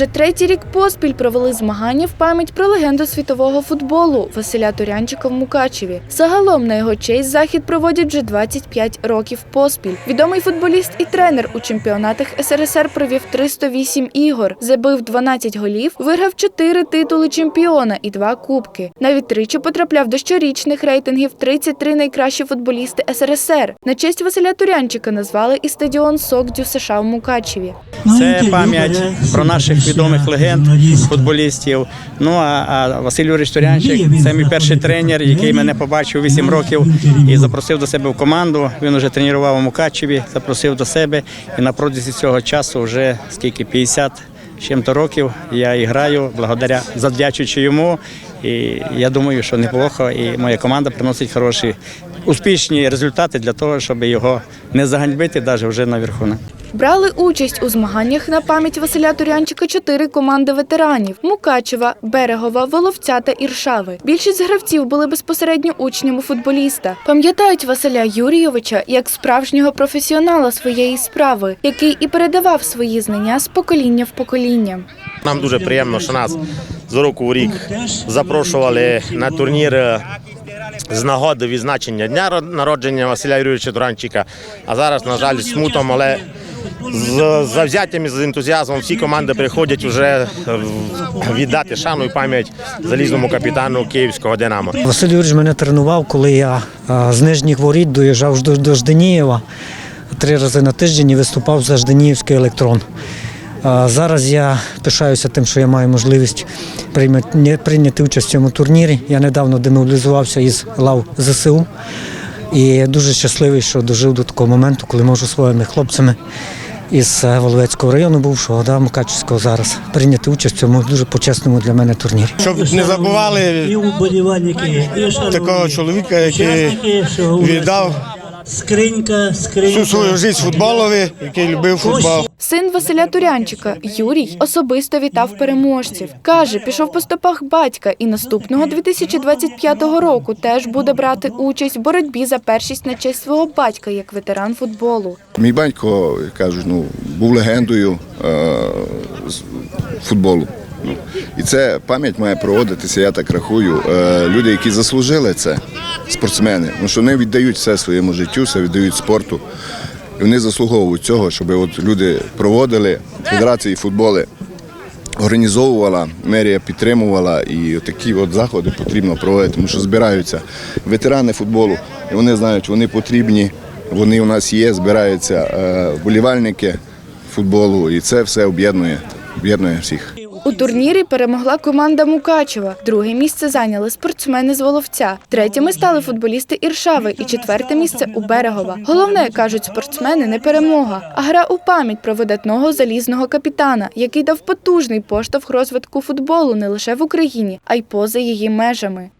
Вже третій рік поспіль провели змагання в пам'ять про легенду світового футболу Василя Турянчика в Мукачеві. Загалом на його честь захід проводять вже 25 років поспіль. Відомий футболіст і тренер у чемпіонатах СРСР провів 308 ігор, забив 12 голів, виграв 4 титули чемпіона і 2 кубки. Навіть тричі потрапляв до щорічних рейтингів 33 найкращі футболісти СРСР. На честь Василя Турянчика назвали і стадіон СОКДЮ США в Мукачеві. Це пам'ять про наших відомих легенд футболістів. Ну а, а Василь Юрійович Турянчик це мій перший тренер, який мене побачив 8 років і запросив до себе в команду. Він вже тренував у Мукачеві, запросив до себе. І на протязі цього часу вже скільки 50 чим-то років я і граю, благодаря завдячуючи йому. І я думаю, що неплохо, і моя команда приносить хороші успішні результати для того, щоб його не заганьбити навіть вже наверху. Брали участь у змаганнях на пам'ять Василя Турянчика чотири команди ветеранів: Мукачева, Берегова, Воловця та Іршави. Більшість гравців були безпосередньо учнями футболіста. Пам'ятають Василя Юрійовича як справжнього професіонала своєї справи, який і передавав свої знання з покоління в покоління. Нам дуже приємно, що нас з року в рік запрошували на турнір е, з нагоди відзначення дня народження Василя Юрійовича Дуранчика. А зараз, на жаль, смутом, але з завзяттям і з ентузіазмом всі команди приходять вже е, віддати шану і пам'ять залізному капітану київського Динамо. Василь Юрійович мене тренував, коли я з нижніх воріт доїжджав до, Жданієва три рази на тиждень і виступав за Жданіївський електрон. Зараз я пишаюся тим, що я маю можливість прийняти участь в цьому турнірі. Я недавно демобілізувався із лав ЗСУ і дуже щасливий, що дожив до такого моменту, коли можу своїми хлопцями із е, Воловецького району бувшого, да, Мукачівського зараз, прийняти участь в цьому дуже почесному для мене турнірі. Щоб не забували і такого чоловіка, який віддав скринька, скринька. всю свою життя футболові, який любив футбол. Син Василя Турянчика Юрій особисто вітав переможців. Каже, пішов по стопах батька і наступного 2025 року теж буде брати участь в боротьбі за першість на честь свого батька як ветеран футболу. Мій батько, кажуть, ну, був легендою е, з футболу. І це пам'ять має проводитися, я так рахую. Е, люди, які заслужили це, спортсмени, ну, що вони віддають все своєму життю, все віддають спорту. І вони заслуговують цього, щоб от люди проводили федерації футболи. Організовувала, мерія підтримувала, і такі от заходи потрібно проводити, тому що збираються ветерани футболу, і вони знають, вони потрібні, вони у нас є, збираються е, вболівальники футболу, і це все об'єднує, об'єднує всіх. У турнірі перемогла команда Мукачева. Друге місце зайняли спортсмени з Воловця. Третіми стали футболісти Іршави і четверте місце у Берегова. Головне, кажуть спортсмени, не перемога, а гра у пам'ять про видатного залізного капітана, який дав потужний поштовх розвитку футболу не лише в Україні, а й поза її межами.